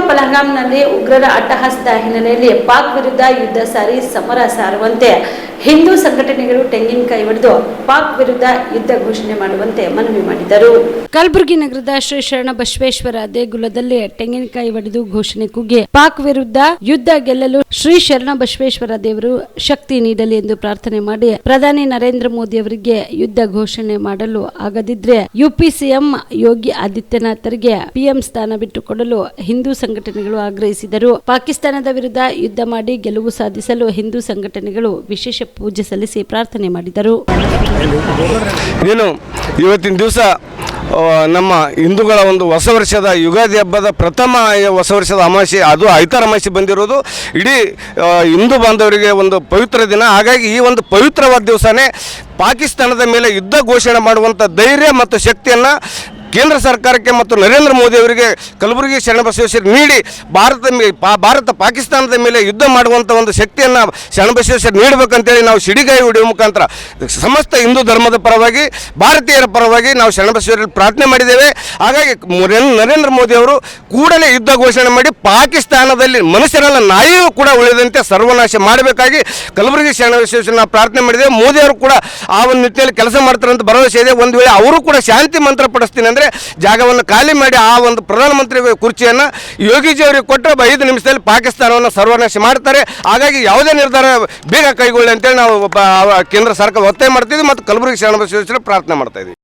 ಪಲಗಾಮ್ನಲ್ಲಿ ಉಗ್ರರ ಅಟ್ಟಹಾಸದ ಹಿನ್ನೆಲೆಯಲ್ಲಿ ಪಾಕ್ ವಿರುದ್ಧ ಯುದ್ಧ ಸಾರಿ ಸಮರ ಸಾರುವಂತೆ ಹಿಂದೂ ಸಂಘಟನೆಗಳು ತೆಂಗಿನಕಾಯಿ ಒಡೆದು ಪಾಕ್ ವಿರುದ್ಧ ಯುದ್ಧ ಘೋಷಣೆ ಮಾಡುವಂತೆ ಮನವಿ ಮಾಡಿದರು. ಕಲಬುರಗಿ ನಗರದ ಶ್ರೀ ಶರಣ ಬಸವೇಶ್ವರ ದೇಗುಲದಲ್ಲಿ ತೆಂಗಿನಕಾಯಿ ಒಡೆದು ಘೋಷಣೆ ಕೂಗಿ ಪಾಕ್ ವಿರುದ್ಧ ಯುದ್ಧ ಗೆಲ್ಲಲು ಶ್ರೀ ಶರಣ ಬಸವೇಶ್ವರ ದೇವರು ಶಕ್ತಿ ನೀಡಲಿ ಎಂದು ಪ್ರಾರ್ಥನೆ ಮಾಡಿ ಪ್ರಧಾನಿ ನರೇಂದ್ರ ಮೋದಿ ಅವರಿಗೆ ಯುದ್ಧ ಘೋಷಣೆ ಮಾಡಲು ಆಗದಿದ್ರೆ ಯುಪಿ ಸಿಎಂ ಯೋಗಿ ಆದಿತ್ಯನಾಥರಿಗೆ ಪಿಎಂ ಸ್ಥಾನ ಬಿಟ್ಟುಕೊಡಲು ಹಿಂದೂ ಸಂಘಟನೆಗಳು ಆಗ್ರಹಿಸಿದರು. ಪಾಕಿಸ್ತಾನದ ವಿರುದ್ಧ ಯುದ್ಧ ಮಾಡಿ ಗೆಲುವು ಸಾಧಿಸಲು ಹಿಂದೂ ಸಂಘಟನೆಗಳು ವಿಶೇಷ ಪೂಜೆ ಸಲ್ಲಿಸಿ ಪ್ರಾರ್ಥನೆ ಮಾಡಿದರು. ಏನು ಇವತ್ತಿನ ದಿವಸ ನಮ್ಮ ಹಿಂದೂಗಳ ಒಂದು ಹೊಸ ವರ್ಷದ ಯುಗಾದಿ ಹಬ್ಬದ ಪ್ರಥಮ ಹೊಸ ವರ್ಷದ ಅಮಾವಾಸ್ಯೆ, ಅದು ಐತಾರ ಅಮಾವಾಸ್ಯೆ ಬಂದಿರೋದು. ಇಡೀ ಹಿಂದೂ ಬಾಂಧವರಿಗೆ ಒಂದು ಪವಿತ್ರ ದಿನ. ಹಾಗಾಗಿ ಈ ಒಂದು ಪವಿತ್ರವಾದ ದಿವಸನೇ ಪಾಕಿಸ್ತಾನದ ಮೇಲೆ ಯುದ್ಧ ಘೋಷಣೆ ಮಾಡುವಂಥ ಧೈರ್ಯ ಮತ್ತು ಶಕ್ತಿಯನ್ನು ಕೇಂದ್ರ ಸರ್ಕಾರಕ್ಕೆ ಮತ್ತು ನರೇಂದ್ರ ಮೋದಿ ಅವರಿಗೆ ಕಲಬುರಗಿ ಶರಣಬಸವೇಶ್ವರ ನೀಡಿ ಭಾರತ ಭಾರತ ಪಾಕಿಸ್ತಾನದ ಮೇಲೆ ಯುದ್ಧ ಮಾಡುವಂಥ ಒಂದು ಶಕ್ತಿಯನ್ನು ಶರಣಬಸವೇಶ್ವರ ನೀಡಬೇಕಂತೇಳಿ ನಾವು ಸಿಡಿಗಾಯಿ ಹೊಡೆಯುವ ಮುಖಾಂತರ ಸಮಸ್ತ ಹಿಂದೂ ಧರ್ಮದ ಪರವಾಗಿ, ಭಾರತೀಯರ ಪರವಾಗಿ ನಾವು ಶರಣಬಸವೇಶ್ವರ ಪ್ರಾರ್ಥನೆ ಮಾಡಿದ್ದೇವೆ. ಹಾಗಾಗಿ ನರೇಂದ್ರ ಮೋದಿ ಅವರು ಕೂಡಲೇ ಯುದ್ಧ ಘೋಷಣೆ ಮಾಡಿ ಪಾಕಿಸ್ತಾನದಲ್ಲಿ ಮನುಷ್ಯರಲ್ಲ, ನಾಯಿಯೂ ಕೂಡ ಉಳಿದಂತೆ ಸರ್ವನಾಶ ಮಾಡಬೇಕಾಗಿ ಕಲಬುರಗಿ ನಾವು ಪ್ರಾರ್ಥನೆ ಮಾಡಿದ್ದೇವೆ. ಮೋದಿ ಅವರು ಕೂಡ ಆ ಒಂದು ನಿಟ್ಟಿನಲ್ಲಿ ಕೆಲಸ ಮಾಡ್ತಾರೆ ಭರವಸೆ ಇದೆ. ಒಂದು ವೇಳೆ ಅವರು ಕೂಡ ಶಾಂತಿ ಮಂತ್ರ ಪಡಿಸ್ತೀನಿ ಅಂದರೆ ಜಾಗವನ್ನು ಖಾಲಿ ಮಾಡಿ ಆ ಒಂದು ಪ್ರಧಾನಮಂತ್ರಿ ಕುರ್ಚಿಯನ್ನು ಯೋಗಿಜಿ ಅವರಿಗೆ ಕೊಟ್ಟರೆ ಐದು ನಿಮಿಷದಲ್ಲಿ ಪಾಕಿಸ್ತಾನವನ್ನು ಸರ್ವನಾಶ ಮಾಡ್ತಾರೆ. ಹಾಗಾಗಿ ಯಾವುದೇ ನಿರ್ಧಾರ ಬೇಗ ಕೈಗೊಳ್ಳಿ ಅಂತೇಳಿ ನಾವು ಕೇಂದ್ರ ಸರ್ಕಾರ ಒತ್ತಾಯ ಮಾಡ್ತಿದ್ವಿ ಮತ್ತು ಕಲಬುರಗಿ ಶರಣಬಸವೇಶ್ವರ ಪ್ರಾರ್ಥನೆ ಮಾಡ್ತಾ